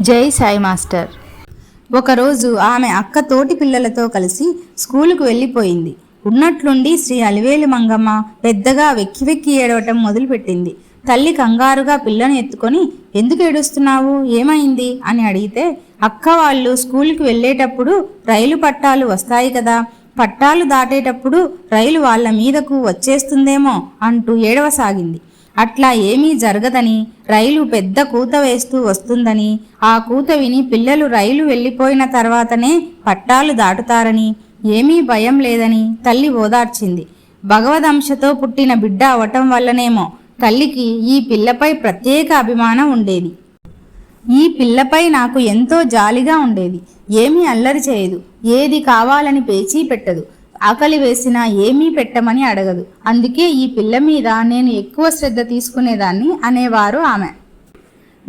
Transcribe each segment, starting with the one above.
జై సాయి మాస్టర్. ఒకరోజు ఆమె అక్క తోటి పిల్లలతో కలిసి స్కూలుకు వెళ్ళిపోయింది. ఉన్నట్లుండి శ్రీ అలివేలు మంగమ్మ పెద్దగా వెక్కి వెక్కి ఏడవటం మొదలుపెట్టింది. తల్లి కంగారుగా పిల్లను ఎత్తుకొని ఎందుకు ఏడుస్తున్నావు? ఏమైంది? అని అడిగితే అక్క వాళ్ళు స్కూల్కి వెళ్ళేటప్పుడు రైలు పట్టాలు వస్తాయి కదా. పట్టాలు దాటేటప్పుడు రైలు వాళ్ళ మీదకు వచ్చేస్తుందేమో అంటూ ఏడవసాగింది. అట్లా ఏమీ జరగదని రైలు పెద్ద కూత వేస్తూ వస్తుందని ఆ కూత విని పిల్లలు రైలు వెళ్ళిపోయిన తర్వాతనే పట్టాలు దాటుతారని ఏమీ భయం లేదని తల్లి ఓదార్చింది. భగవదంశతో పుట్టిన బిడ్డ అవటం వల్లనేమో తల్లికి ఈ పిల్లపై ప్రత్యేక అభిమానం ఉండేది. ఈ పిల్లపై నాకు ఎంతో జాలిగా ఉండేది. ఏమీ అల్లరి చేయదు. ఏది కావాలని పేచీ పెట్టదు. ఆకలి వేసినా ఏమీ పెట్టమని అడగదు. అందుకే ఈ పిల్ల మీద నేను ఎక్కువ శ్రద్ధ తీసుకునేదాన్ని అనేవారు ఆమె.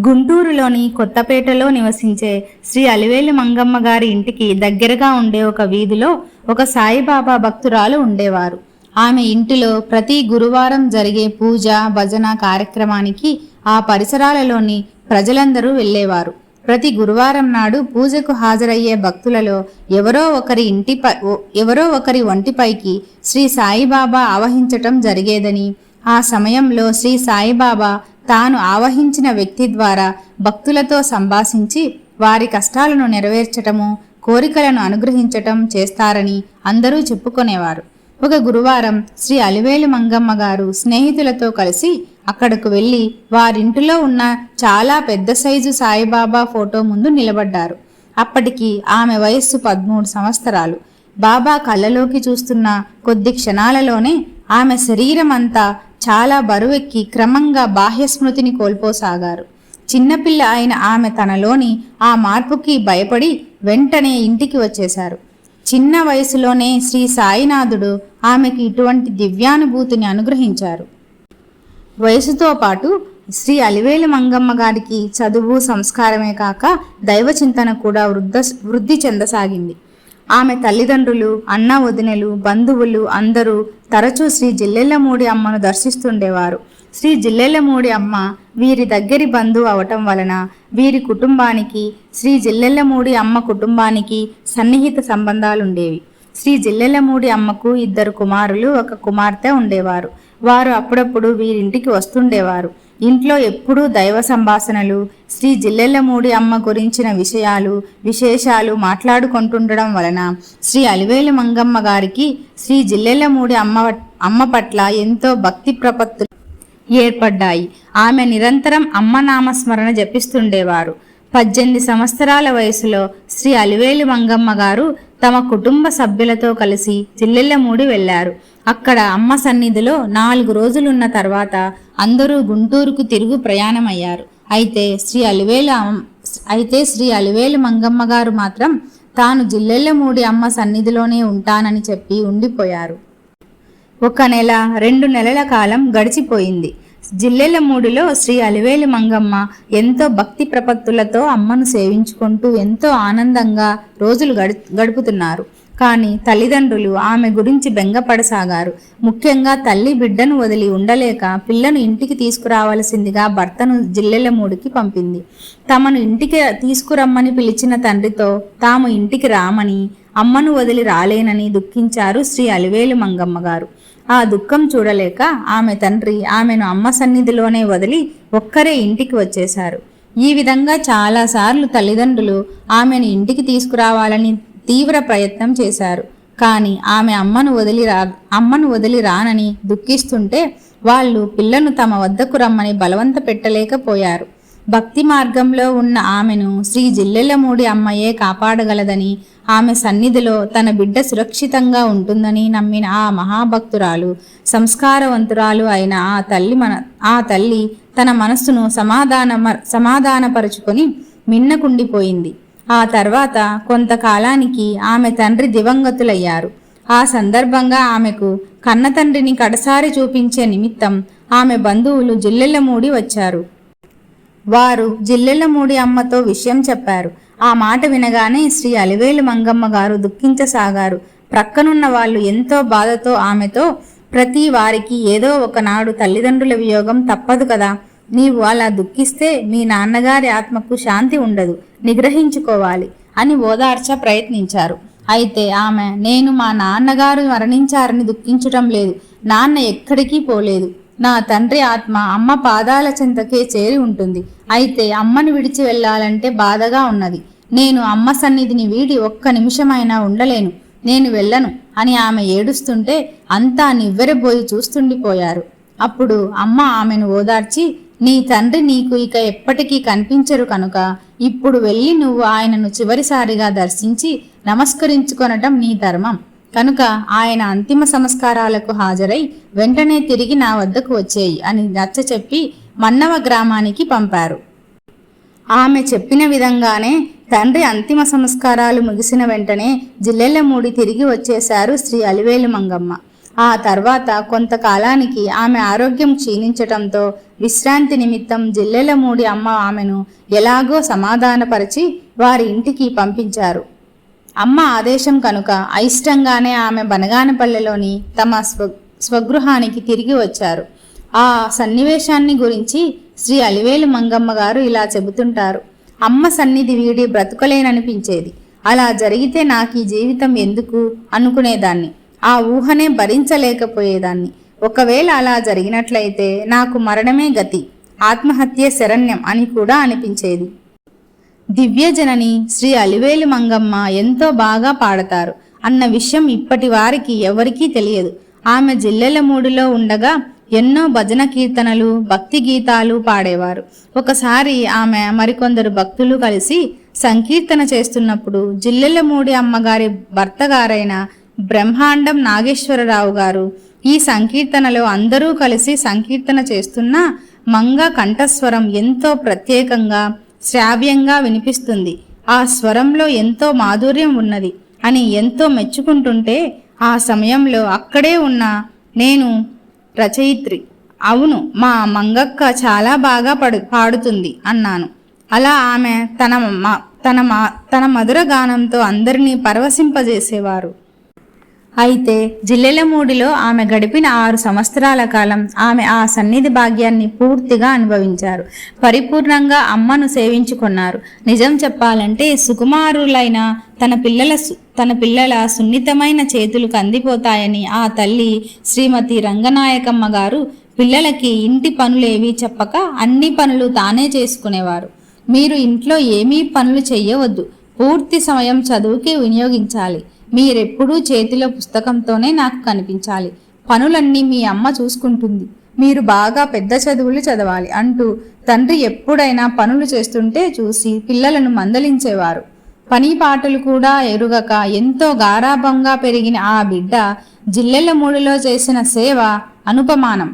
గుంటూరులోని కొత్తపేటలో నివసించే శ్రీ అలివేలు మంగమ్మ గారి ఇంటికి దగ్గరగా ఉండే ఒక వీధిలో ఒక సాయిబాబా భక్తురాలు ఉండేవారు. ఆమె ఇంటిలో ప్రతి గురువారం జరిగే పూజ భజన కార్యక్రమానికి ఆ పరిసరాలలోని ప్రజలందరూ వెళ్ళేవారు. ప్రతి గురువారం నాడు పూజకు హాజరయ్యే భక్తులలో ఎవరో ఒకరి ఇంటిపై ఎవరో ఒకరి ఒంటిపైకి శ్రీ సాయిబాబా ఆవహించటం జరిగేదని ఆ సమయంలో శ్రీ సాయిబాబా తాను ఆవహించిన వ్యక్తి ద్వారా భక్తులతో సంభాషించి వారి కష్టాలను నెరవేర్చటము కోరికలను అనుగ్రహించటం చేస్తారని అందరూ చెప్పుకునేవారు. ఒక గురువారం శ్రీ అలివేలు మంగమ్మ గారు స్నేహితులతో కలిసి అక్కడకు వెళ్ళి వారింటిలో ఉన్న చాలా పెద్ద సైజు సాయిబాబా ఫోటో ముందు నిలబడ్డారు. అప్పటికి ఆమె వయస్సు పదమూడు సంవత్సరాలు. బాబా కళ్ళలోకి చూస్తున్న కొద్ది క్షణాలలోనే ఆమె శరీరం అంతా చాలా బరువెక్కి క్రమంగా బాహ్య స్మృతిని కోల్పోసాగారు. చిన్నపిల్ల అయిన ఆమె తనలోని ఆ మార్పుకి భయపడి వెంటనే ఇంటికి వచ్చేశారు. చిన్న వయసులోనే శ్రీ సాయినాథుడు ఆమెకి ఇటువంటి దివ్యానుభూతిని అనుగ్రహించారు. వయసుతో పాటు శ్రీ అలివేలు మంగమ్మ గారికి చదువు సంస్కారమే కాక దైవ చింతన కూడా వృద్ధ వృద్ధి చెందసాగింది. ఆమె తల్లిదండ్రులు అన్న వదినలు బంధువులు అందరూ తరచూ శ్రీ జిల్లెళ్ళమూడి అమ్మను దర్శిస్తుండేవారు. శ్రీ జిల్లెళ్ళమూడి అమ్మ వీరి దగ్గరి బంధువు అవటం వలన వీరి కుటుంబానికి శ్రీ జిల్లెళ్ళమూడి అమ్మ కుటుంబానికి సన్నిహిత సంబంధాలుండేవి. శ్రీ జిల్లెళ్ళమూడి అమ్మకు ఇద్దరు కుమారులు ఒక కుమార్తె ఉండేవారు. వారు అప్పుడప్పుడు వీరింటికి వస్తుండేవారు. ఇంట్లో ఎప్పుడూ దైవ సంభాషణలు శ్రీ జిల్లెళ్ళమూడి అమ్మ గురించిన విషయాలు విశేషాలు మాట్లాడుకుంటుండడం వలన శ్రీ అలివేలు మంగమ్మ గారికి శ్రీ జిల్లెళ్ళమూడి అమ్మ అమ్మ పట్ల ఎంతో భక్తి ప్రపత్తులు ఏర్పడ్డాయి. ఆమె నిరంతరం అమ్మ నామస్మరణ జపిస్తుండేవారు. పద్దెనిమిది సంవత్సరాల వయసులో శ్రీ అలివేలు మంగమ్మ గారు తమ కుటుంబ సభ్యులతో కలిసి చిల్లెళ్ళమూడి వెళ్ళారు అక్కడ అమ్మ సన్నిధిలో నాలుగు రోజులున్న తర్వాత అందరూ గుంటూరుకు తిరుగు ప్రయాణమయ్యారు. అయితే శ్రీ అలివేలు అయితే శ్రీ అలివేలు మంగమ్మ గారు మాత్రం తాను జిల్లెళ్ళమూడి అమ్మ సన్నిధిలోనే ఉంటానని చెప్పి ఉండిపోయారు. ఒక నెల రెండు నెలల కాలం గడిచిపోయింది. జిల్లెలమూడిలో శ్రీ అలివేలు మంగమ్మ ఎంతో భక్తి ప్రపత్తులతో అమ్మను సేవించుకుంటూ ఎంతో ఆనందంగా రోజులు గడు గడుపుతున్నారు. కానీ తల్లిదండ్రులు ఆమె గురించి బెంగపడసాగారు. ముఖ్యంగా తల్లి బిడ్డను వదిలి ఉండలేక పిల్లను ఇంటికి తీసుకురావలసిందిగా భర్తను జిల్లెలమూడికి పంపింది. తమను ఇంటికి తీసుకురమ్మని పిలిచిన తండ్రితో తాము ఇంటికి రామని అమ్మను వదిలి రాలేనని దుఃఖించారు శ్రీ అలివేలు మంగమ్మ గారు. ఆ దుఃఖం చూడలేక ఆమె తండ్రి ఆమెను అమ్మ సన్నిధిలోనే వదిలి ఒక్కరే ఇంటికి వచ్చేశారు. ఈ విధంగా చాలాసార్లు తల్లిదండ్రులు ఆమెను ఇంటికి తీసుకురావాలని తీవ్ర ప్రయత్నం చేశారు. కానీ ఆమె అమ్మను వదిలి రా అమ్మను వదిలి రానని దుఃఖిస్తుంటే వాళ్ళు పిల్లను తమ వద్దకు రమ్మని బలవంత పెట్టలేకపోయారు. భక్తి మార్గంలో ఉన్న ఆమెను శ్రీ జిల్లెలమూడి అమ్మయే కాపాడగలదని ఆమె సన్నిధిలో తన బిడ్డ సురక్షితంగా ఉంటుందని నమ్మిన ఆ మహాభక్తురాలు సంస్కారవంతురాలు అయిన ఆ తల్లి మన ఆ తల్లి తన మనస్సును సమాధాన సమాధానపరుచుకొని మిన్నకుండిపోయింది. ఆ తర్వాత కొంతకాలానికి ఆమె తండ్రి దివంగతులయ్యారు. ఆ సందర్భంగా ఆమెకు కన్న తండ్రిని కడసారి చూపించే నిమిత్తం ఆమె బంధువులు జిల్లెళ్ళమూడి వచ్చారు. వారు జిల్లెళ్ళమూడి అమ్మతో విషయం చెప్పారు. ఆ మాట వినగానే శ్రీ అలివేలు మంగమ్మ గారు దుఃఖించసాగారు. ప్రక్కనున్న వాళ్ళు ఎంతో బాధతో ఆమెతో ప్రతి వారికి ఏదో ఒకనాడు తల్లిదండ్రుల వియోగం తప్పదు కదా. నీవు అలా దుఃఖిస్తే మీ నాన్నగారి ఆత్మకు శాంతి ఉండదు. నిగ్రహించుకోవాలి అని ఓదార్చ ప్రయత్నించారు. అయితే ఆమె నేను మా నాన్నగారు మరణించారని దుఃఖించటం లేదు. నాన్న ఎక్కడికి పోలేదు. నా తండ్రి ఆత్మ అమ్మ పాదాల చెంతకే చేరి ఉంటుంది. అయితే అమ్మను విడిచి వెళ్ళాలంటే బాధగా ఉన్నది. నేను అమ్మ సన్నిధిని వీడి ఒక్క నిమిషమైనా ఉండలేను. నేను వెళ్ళను అని ఆమె ఏడుస్తుంటే అంతా నివ్వెరబోయి చూస్తుండిపోయారు. అప్పుడు అమ్మ ఆమెను ఓదార్చి నీ తండ్రి నీకు ఇక ఎప్పటికీ కనిపించరు కనుక. ఇప్పుడు వెళ్ళి నువ్వు ఆయనను చివరిసారిగా దర్శించి నమస్కరించుకొనటం నీ ధర్మం. కనుక ఆయన అంతిమ సంస్కారాలకు హాజరై వెంటనే తిరిగి నా వద్దకు వచ్చేయి అని నచ్చ చెప్పి మన్నవ గ్రామానికి పంపారు. ఆమె చెప్పిన విధంగానే తండ్రి అంతిమ సంస్కారాలు ముగిసిన వెంటనే జిల్లెళ్ళమూడి తిరిగి వచ్చేశారు శ్రీ అలివేలు మంగమ్మ. ఆ తర్వాత కొంతకాలానికి ఆమె ఆరోగ్యం క్షీణించటంతో విశ్రాంతి నిమిత్తం జిల్లెలమూడి అమ్మ ఆమెను ఎలాగో సమాధానపరిచి వారి ఇంటికి పంపించారు. అమ్మ ఆదేశం కనుక అయిష్టంగానే ఆమె బనగానపల్లెలోని తమ స్వ స్వగృహానికి తిరిగి వచ్చారు. ఆ సన్నివేశాన్ని గురించి శ్రీ అలివేలు మంగమ్మ గారు ఇలా చెబుతుంటారు. అమ్మ సన్నిధి వీడి బ్రతుకలేననిపించేది. అలా జరిగితే నాకు ఈ జీవితం ఎందుకు? అనుకునేదాన్ని. ఆ ఊహనే భరించలేకపోయేదాన్ని. ఒకవేళ అలా జరిగినట్లయితే నాకు మరణమే గతి. ఆత్మహత్య శరణ్యం అని కూడా అనిపించేది. దివ్యజనని శ్రీ అలివేలు మంగమ్మ ఎంతో బాగా పాడతారు. అన్న విషయం ఇప్పటి వారికి ఎవరికీ తెలియదు. ఆమె జిల్లెల మూడులో ఉండగా ఎన్నో భజన కీర్తనలు భక్తి గీతాలు పాడేవారు. ఒకసారి ఆమె మరికొందరు భక్తులు కలిసి సంకీర్తన చేస్తున్నప్పుడు జిల్లెలమూడి అమ్మగారి భర్తగారైన బ్రహ్మాండం నాగేశ్వరరావు గారు ఈ సంకీర్తనలో అందరూ కలిసి సంకీర్తన చేస్తున్న మంగ కంఠస్వరం ఎంతో ప్రత్యేకంగా శ్రావ్యంగా వినిపిస్తుంది. ఆ స్వరంలో ఎంతో మాధుర్యం ఉన్నది అని ఎంతో మెచ్చుకుంటుంటే ఆ సమయంలో అక్కడే ఉన్న నేను రచయిత్రి. అవును మా మంగక్క చాలా బాగా పడు పాడుతుంది అన్నాను. అలా ఆమె తన మ- తన మా తన మధుర గానంతో అందరినీ పరవశింపజేసేవారు. అయితే జిల్లెలమూడిలో ఆమె గడిపిన ఆరు సంవత్సరాల కాలం ఆమె ఆ సన్నిధి భాగ్యాన్ని పూర్తిగా అనుభవించారు. పరిపూర్ణంగా అమ్మను సేవించుకున్నారు. నిజం చెప్పాలంటే సుకుమారులైన తన పిల్లల తన పిల్లల సున్నితమైన చేతులు కందిపోతాయని ఆ తల్లి శ్రీమతి రంగనాయకమ్మ గారు పిల్లలకి ఇంటి పనులేవి చెప్పక అన్ని పనులు తానే చేసుకునేవారు. మీరు ఇంట్లో ఏమీ పనులు చెయ్యవద్దు. పూర్తి సమయం చదువుకి వినియోగించాలి. మీరెప్పుడూ చేతిలో పుస్తకంతోనే నాకు కనిపించాలి. పనులన్నీ మీ అమ్మ చూసుకుంటుంది. మీరు బాగా పెద్ద చదువులు చదవాలి అంటూ తండ్రి ఎప్పుడైనా పనులు చేస్తుంటే చూసి పిల్లలను మందలించేవారు. పని పాటలు కూడా ఎరుగక ఎంతో గారాభంగా పెరిగిన ఆ బిడ్డ జిల్లెల మూడులో చేసిన సేవ అనుపమానం.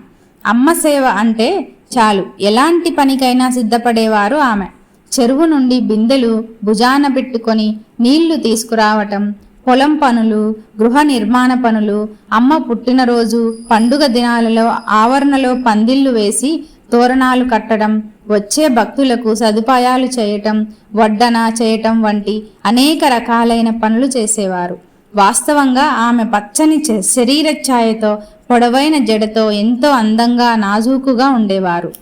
అమ్మ సేవ అంటే చాలు ఎలాంటి పనికైనా సిద్ధపడేవారు ఆమె. చెరువు నుండి బిందెలు భుజాన పెట్టుకొని నీళ్ళు తీసుకురావటం పొలం పనులు గృహ నిర్మాణ పనులు అమ్మ పుట్టినరోజు పండుగ దినాలలో ఆవరణలో పందిళ్ళు వేసి తోరణాలు కట్టడం వచ్చే భక్తులకు సదుపాయాలు చేయటం వడ్డన చేయటం వంటి అనేక రకాలైన పనులు చేసేవారు. వాస్తవంగా ఆమె పచ్చని శరీర ఛాయతో పొడవైన జడతో ఎంతో అందంగా నాజూకుగా ఉండేవారు.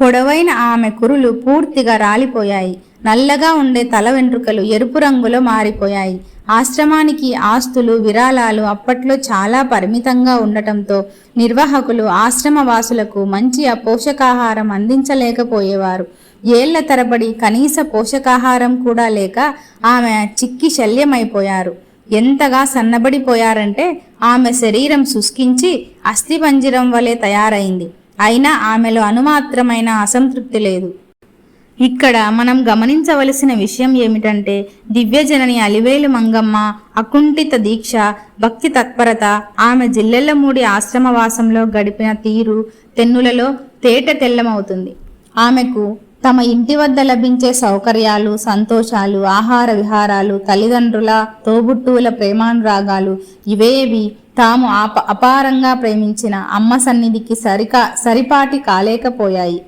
పొడవైన ఆమె కురులు పూర్తిగా రాలిపోయాయి. నల్లగా ఉండే తల వెంట్రుకలు ఎరుపు రంగులో మారిపోయాయి. ఆశ్రమానికి ఆస్తులు విరాళాలు అప్పట్లో చాలా పరిమితంగా ఉండటంతో నిర్వాహకులు ఆశ్రమ వాసులకు మంచి పోషకాహారం అందించలేకపోయేవారు. ఏళ్ళ తరబడి కనీస పోషకాహారం కూడా లేక ఆమె చిక్కి శల్యమైపోయారు. ఎంతగా సన్నబడిపోయారంటే ఆమె శరీరం శుష్కించి అస్థిపంజరం వలె తయారైంది. అయినా ఆమెలో అనుమాత్రమైన అసంతృప్తి లేదు. ఇక్కడ మనం గమనించవలసిన విషయం ఏమిటంటే దివ్యజనని అలివేలు మంగమ్మ అకుంఠిత దీక్ష భక్తి తత్పరత ఆమె జిల్లెళ్ళమూడి ఆశ్రమవాసంలో గడిపిన తీరు తెన్నులలో తేట తెల్లమవుతుంది. ఆమెకు తమ ఇంటి వద్ద లభించే సౌకర్యాలు సంతోషాలు ఆహార విహారాలు తల్లిదండ్రుల తోబుట్టువుల ప్రేమానురాగాలు ఇవేవి తాము అప అపారంగా ప్రేమించిన అమ్మ సన్నిధికి సరికా సరిపాటి కాలేకపోయాయి.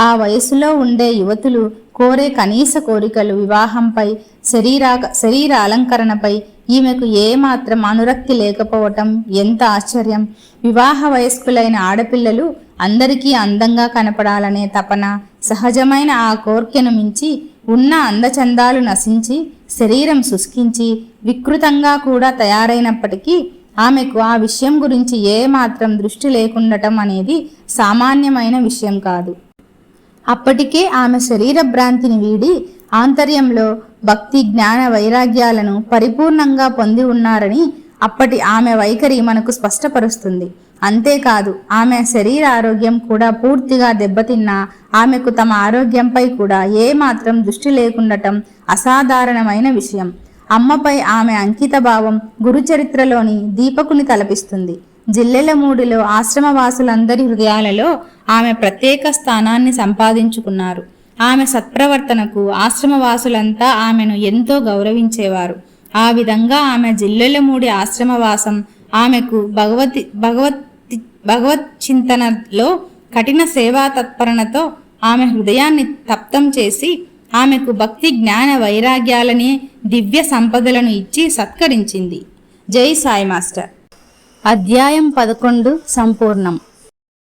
ఆ వయసులో ఉండే యువతులు కోరే కనీస కోరికలు వివాహంపై శరీరా శరీర అలంకరణపై ఈమెకు ఏమాత్రం అనురక్తి లేకపోవటం ఎంత ఆశ్చర్యం. వివాహ వయస్కులైన ఆడపిల్లలు అందరికీ అందంగా కనపడాలనే తపన సహజమైన ఆ కోర్కెను మించి ఉన్న అందచందాలు నశించి శరీరం శుష్కించి వికృతంగా కూడా తయారైనప్పటికీ ఆమెకు ఆ విషయం గురించి ఏమాత్రం దృష్టి లేకుండటం అనేది సామాన్యమైన విషయం కాదు. అప్పటికే ఆమె శరీర భ్రాంతిని వీడి ఆంతర్యంలో భక్తి జ్ఞాన వైరాగ్యాలను పరిపూర్ణంగా పొంది ఉన్నారని అప్పటి ఆమె వైఖరి మనకు స్పష్టపరుస్తుంది. అంతేకాదు ఆమె శరీర ఆరోగ్యం కూడా పూర్తిగా దెబ్బతిన్నా ఆమెకు తమ ఆరోగ్యంపై కూడా ఏమాత్రం దృష్టి లేకుండటం అసాధారణమైన విషయం. అమ్మపై ఆమె అంకిత భావం గురుచరిత్రలోని దీపకుని తలపిస్తుంది. జిల్లెలమూడిలో ఆశ్రమవాసులందరి హృదయాలలో ఆమె ప్రత్యేక స్థానాన్ని సంపాదించుకున్నారు. ఆమె సత్ప్రవర్తనకు ఆశ్రమవాసులంతా ఆమెను ఎంతో గౌరవించేవారు. ఆ విధంగా ఆమె జిల్లెలమూడి ఆశ్రమవాసం ఆమెకు భగవతి భగవత్ భగవత్ చింతనలో కఠిన సేవా తత్పరణతో ఆమె హృదయాన్ని తప్తం చేసి ఆమెకు భక్తి జ్ఞాన వైరాగ్యాలని దివ్య సంపదలను ఇచ్చి సత్కరించింది. జై సాయి మాస్టర్. అధ్యాయం పదకొండు సంపూర్ణం.